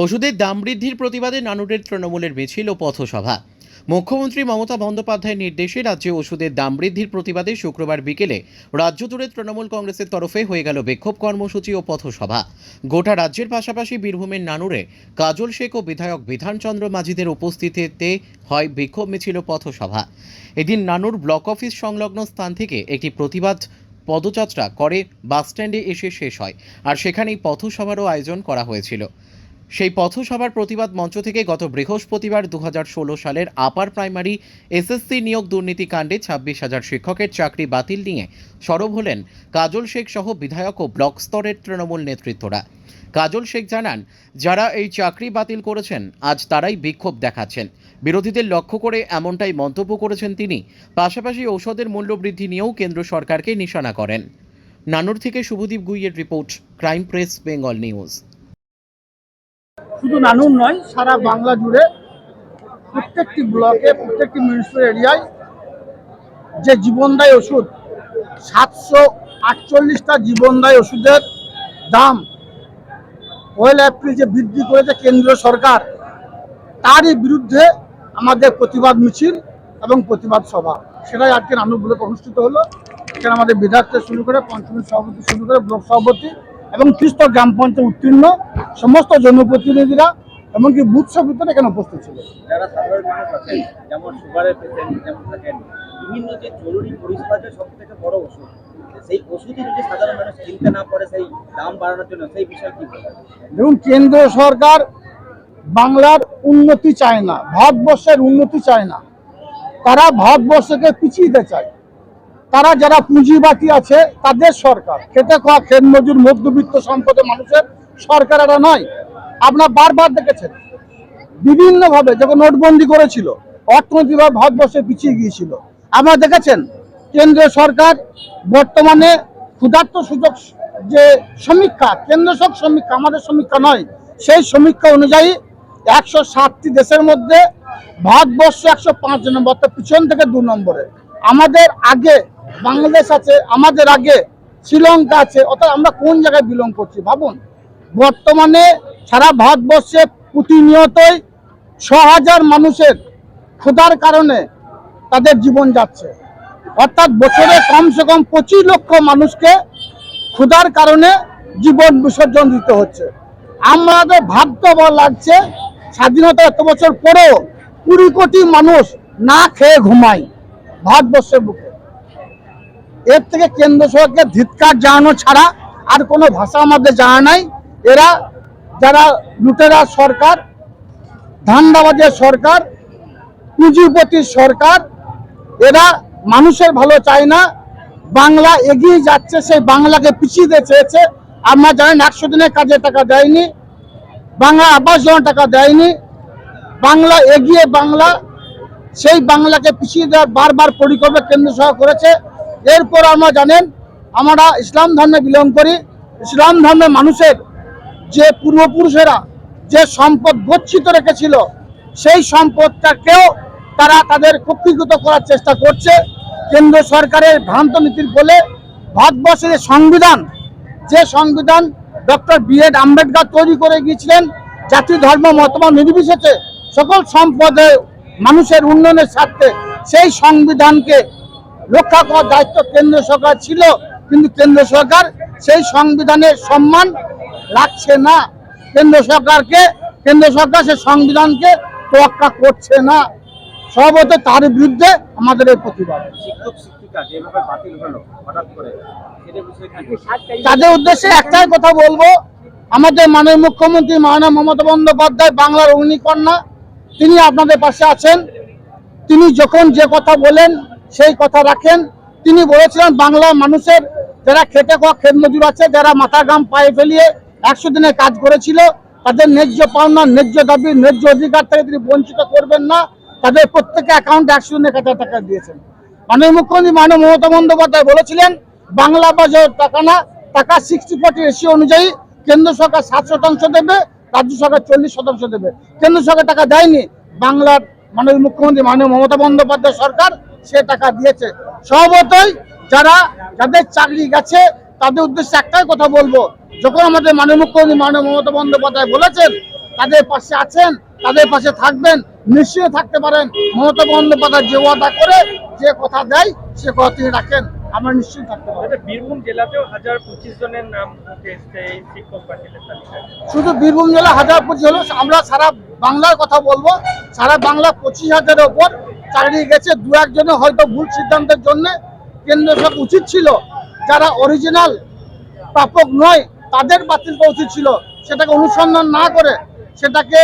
পশুদের দাম বৃদ্ধির প্রতিবাদে নানুরের তৃণমূলের মিছিল ও পথসভা। মুখ্যমন্ত্রী মমতা বন্দ্যোপাধ্যায়ের নির্দেশে রাজ্যে ওষুধের দাম বৃদ্ধির প্রতিবাদে শুক্রবার বিকেলে রাজ্য জুড়ে তৃণমূল কংগ্রেসের তরফে হয়ে গেল বিক্ষোভ কর্মসূচি ও পথসভা। গোটা রাজ্যের পাশাপাশি বীরভূমের নানুরে, কাজল শেখ ও বিধায়ক বিধানচন্দ্র মাঝিদের উপস্থিতিতে হয় বিক্ষোভ মিছিল পথসভা। এদিন নানুর ব্লক অফিস সংলগ্ন স্থান থেকে একটি প্রতিবাদ পদযাত্রা করে বাসস্ট্যান্ডে এসে শেষ হয়, আর সেখানেই পথসভারও আয়োজন করা হয়েছিল। সেই পথসভার প্রতিবাদ মঞ্চ থেকে গত বৃহস্পতিবার দু হাজার ষোলো সালের আপার প্রাইমারি এসএসসি নিয়োগ দুর্নীতি কাণ্ডে ছাব্বিশ হাজার শিক্ষকের চাকরি বাতিল নিয়ে সরব হলেন কাজল শেখ সহ বিধায়ক ও ব্লক স্তরের তৃণমূল নেতৃত্বরা। কাজল শেখ জানান, যারা এই চাকরি বাতিল করেছেন, আজ তারাই বিক্ষোভ দেখাচ্ছেন। বিরোধীদের লক্ষ্য করে এমনটাই মন্তব্য করেছেন তিনি। পাশাপাশি ঔষধের মূল্যবৃদ্ধি নিয়েও কেন্দ্র সরকারকে নিশানা করেন। নানুর থেকে Subhadip গুইয়ের report, crime press, Bengal news. শুধু নানুর নয়, সারা বাংলা জুড়ে প্রত্যেকটি ব্লকে, প্রত্যেকটি মিউনিসিপ্যাল এরিয়ায় যে জীবনদায়ী ওষুধ, সাতশো আটচল্লিশটা জীবনদায়ী ওষুধের দাম পয়লা এপ্রিল যে বৃদ্ধি করেছে কেন্দ্র সরকার, তারই বিরুদ্ধে আমাদের প্রতিবাদ মিছিল এবং প্রতিবাদ সভা। সেটাই আজকে নানুর ব্লকে অনুষ্ঠিত হলো। এখানে আমাদের বিধায়ক শুরু করে পঞ্চমী সভাপতি শুরু করে ব্লক সভাপতি এবং খ্রিস্ট গ্রাম পঞ্চায়েত উত্তীর্ণ সমস্ত জনপ্রতিনিধিরা এমনকি বুথ সভাপতিরা এখানে উপস্থিত ছিল যারা সাধারণ মানুষ আছেন যেমন সুগারের পেশেন্ট যেমন থাকেন বিভিন্ন যে জরুরি পরিষেবা সব থেকে বড় ওষুধ সেই ওষুধই যদি সাধারণ মানুষ কিনতে না পারে সেই দাম বাড়ানোর জন্য সেই বিষয়ে কি বলবেন? দেখুন কেন্দ্র সরকার বাংলার উন্নতি চায় না ভারতবর্ষের উন্নতি চায় না। তারা ভারতবর্ষকে পিছিয়ে দিতে চায়। তারা যারা পুঁজিবাতি আছে, তাদের সরকার। খেটে খাওয়া, খেত মজুর, মধ্যবিত্ত সম্পদের মানুষের সরকার এটা নয়। আপনার বারবার দেখেছেন। বিভিন্নভাবে যখন নোটবন্দি করেছিল, অর্থনৈতিকভাবে ভারতবর্ষে পিছিয়ে গিয়েছিল। আপনারা দেখেছেন, কেন্দ্রীয় সরকার বর্তমানে ক্ষুধার্ত সুযোগ যে সমীক্ষা, কেন্দ্র সব সমীক্ষা, আমাদের সমীক্ষা নয়। সেই সমীক্ষা অনুযায়ী একশো ষাটটি দেশের মধ্যে ভারতবর্ষ একশো পাঁচ নম্বর পিছন থেকে দু নম্বরে। আমাদের আগে বাংলাদেশ আছে, আমাদের আগে শ্রীলঙ্কা আছে, অর্থাৎ আমরা কোন জায়গায় বিলং করছি ভাবুন? বর্তমানে সারা ভারতবর্ষে প্রতিনিয়তই ছ হাজার মানুষের ক্ষুধার কারণে তাদের জীবন যাচ্ছে। অর্থাৎ বছরে কমসে কম পঁচিশ লক্ষ মানুষকে ক্ষুধার কারণে জীবন বিসর্জন দিতে হচ্ছে। আমাদের ভাবতে লাগছে স্বাধীনতা এত বছর পরেও কুড়ি কোটি মানুষ না খেয়ে ঘুমায় ভারতবর্ষের বুকে। এর থেকে কেন্দ্র সরকারকে ধিৎকার জানানো ছাড়া আর কোনো ভাষা আমাদের জানা নাই। এরা যারা লুটেরা সরকার, ধান্দাবাজের সরকার, পুঁজিপতির সরকার, এরা মানুষের ভালো চায় না। বাংলা এগিয়ে যাচ্ছে, সেই বাংলাকে পিছিয়ে দিয়ে চেয়েছে আপনারা জানেন একশো দিনের কাজে টাকা দেয়নি, বাংলা আবাস যোজনা টাকা দেয়নি। বাংলা এগিয়ে বাংলা, সেই বাংলাকে পিছিয়ে দেওয়ার বারবার পরিকল্পনা কেন্দ্র সহ করেছে। এরপর আমরা জানেন, আমরা ইসলাম ধর্মে বিলং করি। ইসলাম ধর্মে মানুষের যে পূর্বপুরুষেরা যে সম্পদ গচ্ছিত রেখেছিল, সেই সম্পদটাকেও তারা তাদের কক্ষীভূত করার চেষ্টা করছে। কেন্দ্র সরকারের ভ্রান্ত নীতির ফলে ভারতবর্ষের সংবিধান, যে সংবিধান ডক্টর বি এড আম্বেদকর তৈরি করে গিয়েছিলেন, জাতি, ধর্ম, মতবাদ নির্বিশেষে সকল সম্পদে মানুষের উন্নয়নের স্বার্থে সেই সংবিধানকে রক্ষা করার দায়িত্ব কেন্দ্র সরকার ছিল কিন্তু কেন্দ্র সরকার সেই সংবিধানের সম্মান রাখছে না। কেন্দ্র সরকারকে কেন্দ্র সরকার সেই সংবিধানকে তোয়াক্কা করছে না। সর্বত তার বিরুদ্ধে আমাদের এই প্রতিবাদ? তাদের উদ্দেশ্যে একটাই কথা বলব আমাদের মাননীয় মুখ্যমন্ত্রী মাননীয় মমতা বন্দ্যোপাধ্যায় বাংলার অগ্নিকন্যা তিনি আপনাদের পাশে আছেন। তিনি যখন যে কথা বলেন সেই কথা রাখেন। তিনি বলেছিলেন, বাংলা মানুষের যারা খেটে খাওয়া খেত মজুর আছে, যারা মাথা গাম পায়ে ফেলিয়ে একশো দিনে কাজ করেছিল, তাদের ন্যায্য পাওনা, ন্যায্য দাবি, ন্যায্য অধিকার থেকে তিনি বঞ্চিত করবেন না। তাদের প্রত্যেকে অ্যাকাউন্টে একশো দিনে হাজার টাকা দিয়েছেন। মাননীয় মুখ্যমন্ত্রী মাননীয় মমতা বন্দ্যোপাধ্যায় বলেছিলেন, বাংলা বাজার টাকা না, টাকা সিক্সটি ফোর্টি রেশিও অনুযায়ী কেন্দ্র সরকার সাত শতাংশ দেবে, রাজ্য সরকার চল্লিশ শতাংশ দেবে। কেন্দ্র সরকার টাকা দেয়নি, বাংলার মাননীয় মুখ্যমন্ত্রী মাননীয় মমতা বন্দ্যোপাধ্যায় সরকার। সে টাকা দিয়েছে। স্বভাবতই যারা যাদের চাকরি গেছে তাদের উদ্দেশ্যে একটাই কথা বলব। যখন আমাদের মাননীয় মুখ্যমন্ত্রী মাননীয় মমতা বন্দ্যোপাধ্যায় বলেছেন তাদের পাশে আছেন তাদের পাশে থাকবেন নিশ্চয় থাকতে পারেন। মমতা বন্দ্যোপাধ্যায় যে ওয়াদা করে যে কথা দেয় সে কথা তিনি রাখেন। আমরা নিশ্চয়ই থাকতে পারি বীরভূম জেলাতেও হাজার পঁচিশ জনের নাম শুধু বীরভূম জেলা হাজার পঁচিশ হলো আমরা সারা বাংলার কথা বলব। সারা বাংলা পঁচিশ হাজারের ওপর চাকরি গেছে দু একজনে হয়তো ভুল সিদ্ধান্তের জন্য কেন্দ্র সব উচিত ছিল। যারা অরিজিনাল প্রাপক নয় তাদের বাতিল করা উচিত ছিল। সেটাকে অনুসন্ধান না করে সেটাকে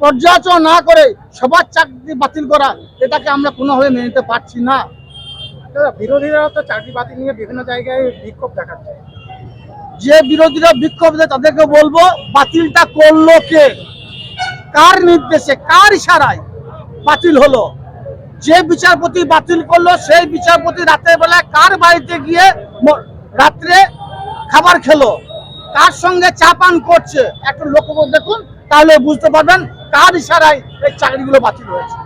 পর্যালোচনা না করে সবার চাকরি বাতিল করা এটাকে আমরা কোনোভাবে মেনে নিতে পারছি না। বিরোধীরা তো চাকরি বাতিল নিয়ে বিভিন্ন জায়গায় বিক্ষোভ দেখাচ্ছে। যে বিরোধীরা বিক্ষোভ দেয় তাদেরকে বলব বাতিলটা করল কে? কার নির্দেশে কার ইশারায় বাতিল হলো? যে বিচারপতি বাতিল করল, সেই বিচারপতি রাতের বেলায় কার বাড়িতে গিয়ে রাত্রে খাবার খেলো? কার সঙ্গে চা পান করছে? একটা লক্ষ্য করে দেখুন, তাহলে বুঝতে পারবেন কার ইশারায় এই চাকরিগুলো বাতিল হয়েছে।